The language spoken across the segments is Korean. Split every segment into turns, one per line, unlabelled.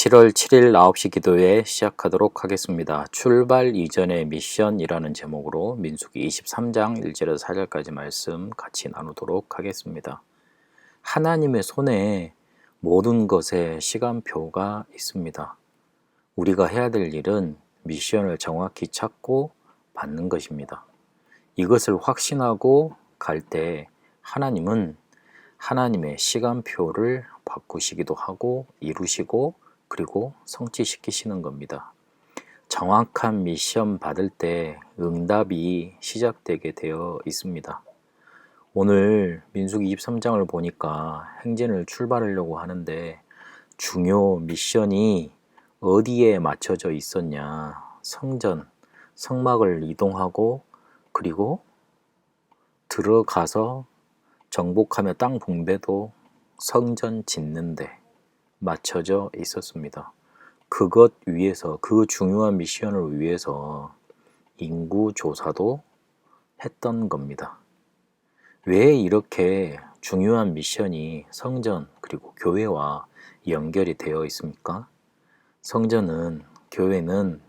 7월 7일 9시 기도회 시작하도록 하겠습니다. 출발 이전의 미션이라는 제목으로 민수기 23장 1절에서 4절까지 말씀 같이 나누도록 하겠습니다. 하나님의 손에 모든 것에 시간표가 있습니다. 우리가 해야 될 일은 미션을 정확히 찾고 받는 것입니다. 이것을 확신하고 갈 때 하나님은 하나님의 시간표를 바꾸시기도 하고 이루시고 그리고 성취시키시는 겁니다. 정확한 미션 받을 때 응답이 시작되게 되어 있습니다. 오늘 민수기 23장을 보니까 행진을 출발하려고 하는데 중요 미션이 어디에 맞춰져 있었냐. 성전, 성막을 이동하고 그리고 들어가서 정복하며 땅 붕대도 성전 짓는데 맞춰져 있었습니다. 그것 위해서 그 중요한 미션을 위해서 인구 조사도 했던 겁니다. 왜 이렇게 중요한 미션이 성전 그리고 교회와 연결이 되어 있습니까? 성전은 교회는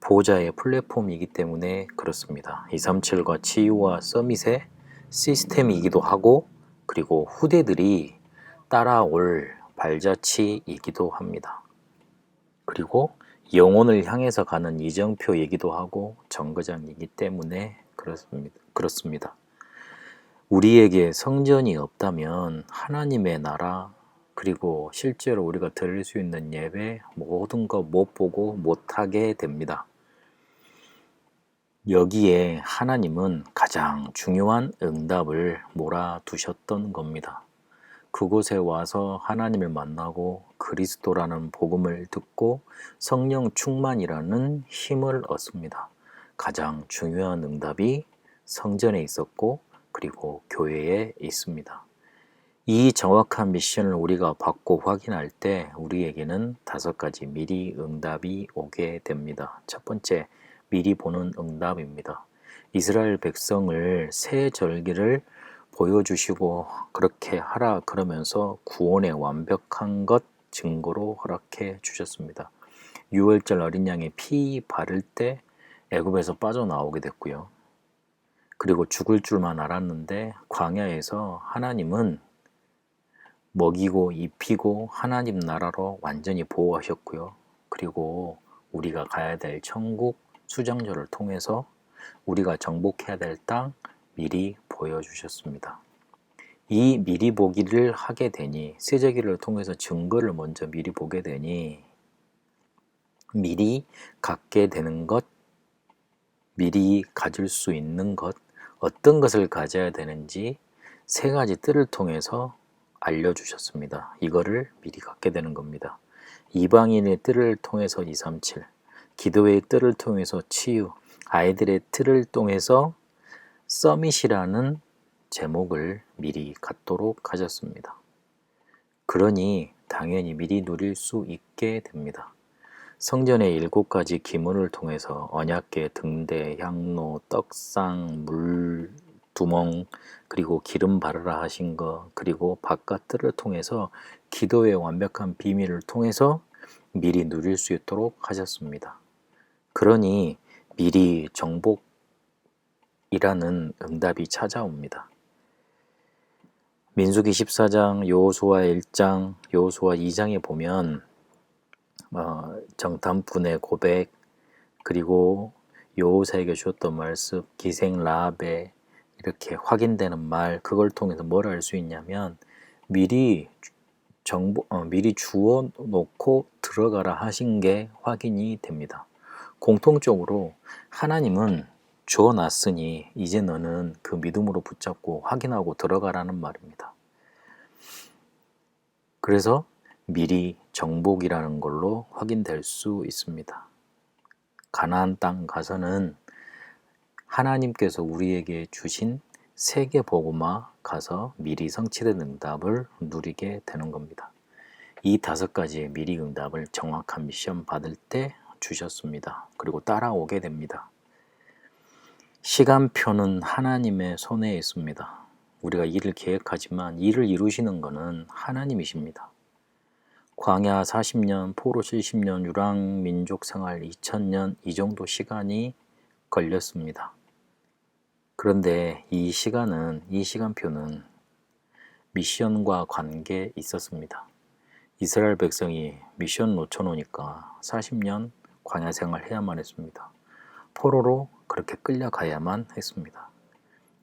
보호자의 플랫폼이기 때문에 그렇습니다. 237과 치유와 서밋의 시스템이기도 하고 그리고 후대들이 따라올 발자취이기도 합니다. 그리고 영혼을 향해서 가는 이정표이기도 하고 정거장이기 때문에 그렇습니다. 그렇습니다. 우리에게 성전이 없다면 하나님의 나라 그리고 실제로 우리가 드릴 수 있는 예배 모든 것못 보고 못 하게 됩니다. 여기에 하나님은 가장 중요한 응답을 몰아두셨던 겁니다. 그곳에 와서 하나님을 만나고 그리스도라는 복음을 듣고 성령 충만이라는 힘을 얻습니다. 가장 중요한 응답이 성전에 있었고 그리고 교회에 있습니다. 이 정확한 미션을 우리가 받고 확인할 때 우리에게는 다섯 가지 미리 응답이 오게 됩니다. 첫 번째, 미리 보는 응답입니다. 이스라엘 백성을 새 절기를 보여주시고 그렇게 하라 그러면서 구원의 완벽한 것 증거로 허락해 주셨습니다. 6월절 어린 양의 피 바를 때 애굽에서 빠져나오게 됐고요. 그리고 죽을 줄만 알았는데 광야에서 하나님은 먹이고 입히고 하나님 나라로 완전히 보호하셨고요. 그리고 우리가 가야 될 천국 수장조를 통해서 우리가 정복해야 될 땅 미리 보여주셨습니다. 이 미리 보기를 하게 되니 세제기를 통해서 증거를 먼저 미리 보게 되니 미리 갖게 되는 것, 미리 가질 수 있는 것, 어떤 것을 가져야 되는지 세 가지 뜰을 통해서 알려주셨습니다. 이거를 미리 갖게 되는 겁니다. 이방인의 뜰을 통해서 237, 기도의 뜰을 통해서 치유, 아이들의 뜰을 통해서 서밋이라는 제목을 미리 갖도록 하셨습니다. 그러니 당연히 미리 누릴 수 있게 됩니다. 성전의 일곱 가지 기물을 통해서 언약계, 등대, 향로, 떡상, 물, 두멍, 그리고 기름 바르라 하신 것, 그리고 바깥 뜰을 통해서 기도의 완벽한 비밀을 통해서 미리 누릴 수 있도록 하셨습니다. 그러니 미리 정복 이라는 응답이 찾아옵니다. 민수기 14장, 요호수아 1장, 요호수아 2장에 보면 어, 정탐꾼의 고백 그리고 요호사에게 주었던 말씀, 기생 라합의 이렇게 확인되는 말 그걸 통해서 뭘 알 수 있냐면 미리 정보 어, 미리 주어 놓고 들어가라 하신 게 확인이 됩니다. 공통적으로 하나님은 주어놨으니 이제 너는 그 믿음으로 붙잡고 확인하고 들어가라는 말입니다. 그래서 미리 정복이라는 걸로 확인될 수 있습니다. 가나안 땅 가서는 하나님께서 우리에게 주신 세계 복음화 가서 미리 성취된 응답을 누리게 되는 겁니다. 이 다섯 가지의 미리 응답을 정확한 미션 받을 때 주셨습니다. 그리고 따라오게 됩니다. 시간표는 하나님의 손에 있습니다. 우리가 일을 계획하지만 일을 이루시는 것은 하나님이십니다. 광야 40년, 포로 70년, 유랑 민족 생활 2000년 이 정도 시간이 걸렸습니다. 그런데 이 시간은 이 시간표는 미션과 관계 있었습니다. 이스라엘 백성이 미션 놓쳐놓으니까 40년 광야 생활 해야만 했습니다. 포로로 그렇게 끌려가야만 했습니다.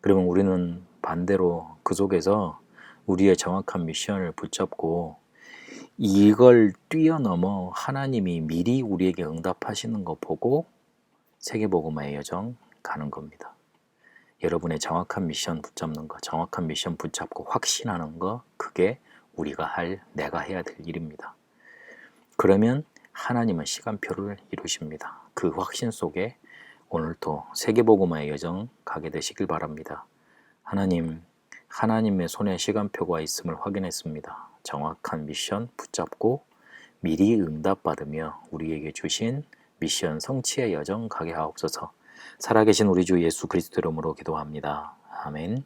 그러면 우리는 반대로 그 속에서 우리의 정확한 미션을 붙잡고 이걸 뛰어넘어 하나님이 미리 우리에게 응답하시는 거 보고 세계복음화의 여정 가는 겁니다. 여러분의 정확한 미션 붙잡는 거, 정확한 미션 붙잡고 확신하는 거, 그게 우리가 할, 내가 해야 될 일입니다. 그러면 하나님은 시간표를 이루십니다. 그 확신 속에 오늘도 세계복음화의 여정 가게 되시길 바랍니다. 하나님, 하나님의 손에 시간표가 있음을 확인했습니다. 정확한 미션 붙잡고 미리 응답받으며 우리에게 주신 미션 성취의 여정 가게 하옵소서. 살아계신 우리 주 예수 그리스도 이름으로 기도합니다. 아멘.